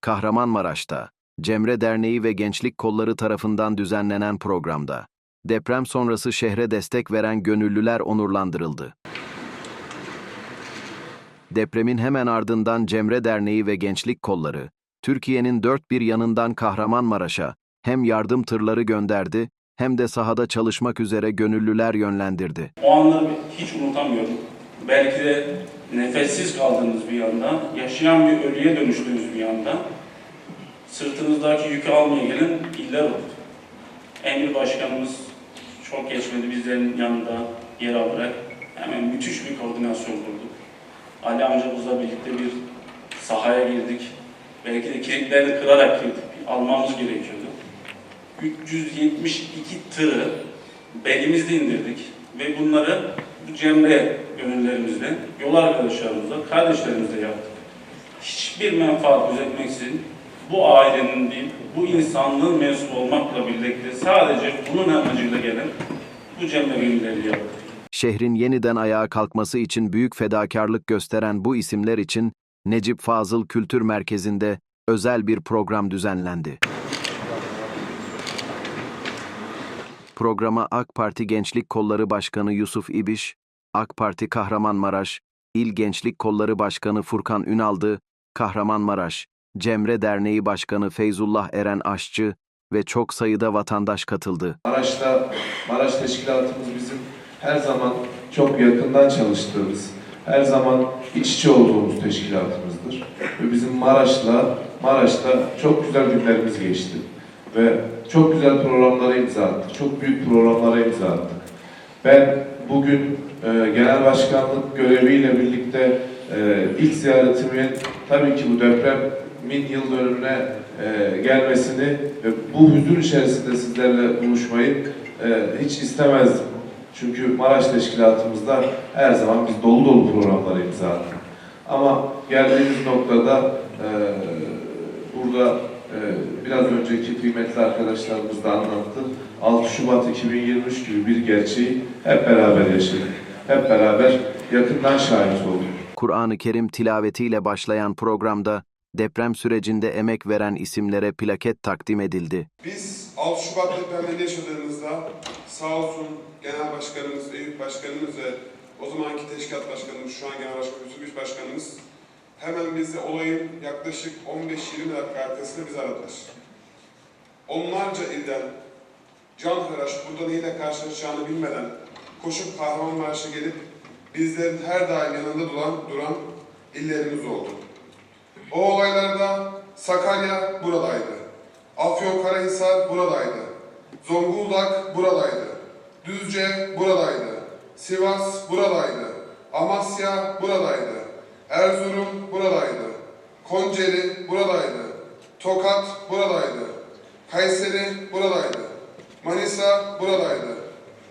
Kahramanmaraş'ta Cemre Derneği ve Gençlik Kolları tarafından düzenlenen programda deprem sonrası şehre destek veren gönüllüler onurlandırıldı. Depremin hemen ardından Cemre Derneği ve Gençlik Kolları, Türkiye'nin dört bir yanından Kahramanmaraş'a hem yardım tırları gönderdi hem de sahada çalışmak üzere gönüllüler yönlendirdi. O anları hiç unutamıyorum. Belki de nefessiz kaldığınız bir anda, yaşayan bir ölüye dönüştüğünüz bir anda sırtınızdaki yükü almaya gelen iller oldu. Emir Başkanımız çok geçmedi bizlerin yanında yer alarak hemen müthiş bir koordinasyon kurduk. Ali amcamızla birlikte bir sahaya girdik. Belki de kilitlerini kırarak girdik. Almamız gerekiyordu. 372 tırı belimizde indirdik ve bunları bu Cemre gönüllerimizle, yol arkadaşlarımızla, kardeşlerimizle yaptık. Hiçbir menfaat gözetmeksizin bu ailenin değil, bu insanlığın mensubu olmakla birlikte sadece bunun amacıyla gelen bu Cemre gönülleri yaptık. Şehrin yeniden ayağa kalkması için büyük fedakarlık gösteren bu isimler için Necip Fazıl Kültür Merkezi'nde özel bir program düzenlendi. Programa AK Parti Gençlik Kolları Başkanı Yusuf İbiş, AK Parti Kahramanmaraş, İl Gençlik Kolları Başkanı Furkan Ünaldı, Kahramanmaraş, Cemre Derneği Başkanı Feyzullah Eren Aşçı ve çok sayıda vatandaş katıldı. Maraş'ta, Maraş Teşkilatımız bizim her zaman çok yakından çalıştığımız, her zaman iç içe olduğumuz teşkilatımızdır. Ve bizim Maraş'la, Maraş'ta çok güzel günlerimiz geçti. Ve çok güzel programlara imza attık, çok büyük programlara imza attık. Ben bugün e, genel başkanlık göreviyle birlikte e, ilk ziyaretimin tabii ki bu depremin yıl dönümüne e, gelmesini ve bu hüzün içerisinde sizlerle buluşmayı e, hiç istemezdim. Çünkü Maraş Teşkilatımızda her zaman biz dolu dolu programlara imza attık. Ama geldiğimiz noktada e, burada biraz önceki kıymetli arkadaşlarımız da anlattı. 6 Şubat 2023 gibi bir gerçeği hep beraber yaşadık. Hep beraber yakından şahit olduk. Kur'an-ı Kerim tilavetiyle başlayan programda deprem sürecinde emek veren isimlere plaket takdim edildi. Biz 6 Şubat depremini yaşadığımızda sağ olsun Genel Başkanımız, Eyüp Başkanımız ve o zamanki Teşkilat Başkanımız, şu an Genel Başkanımız, Yusuf Başkanımız hemen bizi olayın yaklaşık 15-20 dakika arkasında bizi aradılar. Onlarca ilden can hıraş burada neyle karşılaşacağını bilmeden koşup Kahramanmaraş'a gelip bizlerin her daim yanında duran, duran illerimiz oldu. O olaylarda Sakarya buradaydı. Afyonkarahisar buradaydı. Zonguldak buradaydı. Düzce buradaydı. Sivas buradaydı. Amasya buradaydı. Erzurum buradaydı. Konceli buradaydı. Tokat buradaydı. Kayseri buradaydı. Manisa buradaydı.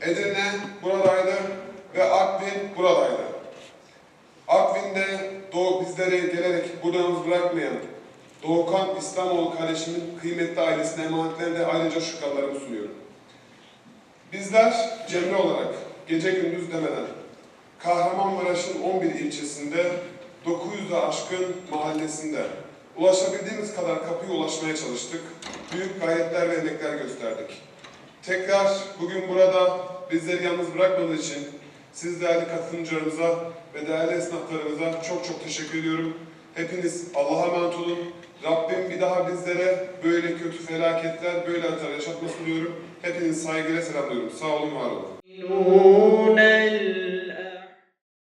Edirne buradaydı ve Artvin buradaydı. Artvin'de Doğu bizlere gelerek burada bırakmayan Doğukan İslamoğlu kardeşimin kıymetli ailesine emanetlerine ayrıca şükranlarımı sunuyorum. Bizler Cemre olarak gece gündüz demeden Kahramanmaraş'ın 11 ilçesinde 900'ü aşkın mahallesinde ulaşabildiğimiz kadar kapıya ulaşmaya çalıştık. Büyük gayretler ve emekler gösterdik. Tekrar bugün burada bizleri yalnız bırakmadığı için siz değerli katılımcılarımıza ve değerli esnaflarımıza çok çok teşekkür ediyorum. Hepiniz Allah'a emanet olun. Rabbim bir daha bizlere böyle kötü felaketler, böyle acılar yaşatmasın diyorum. Hepinizi saygıyla selamlıyorum. Sağ olun, var olun.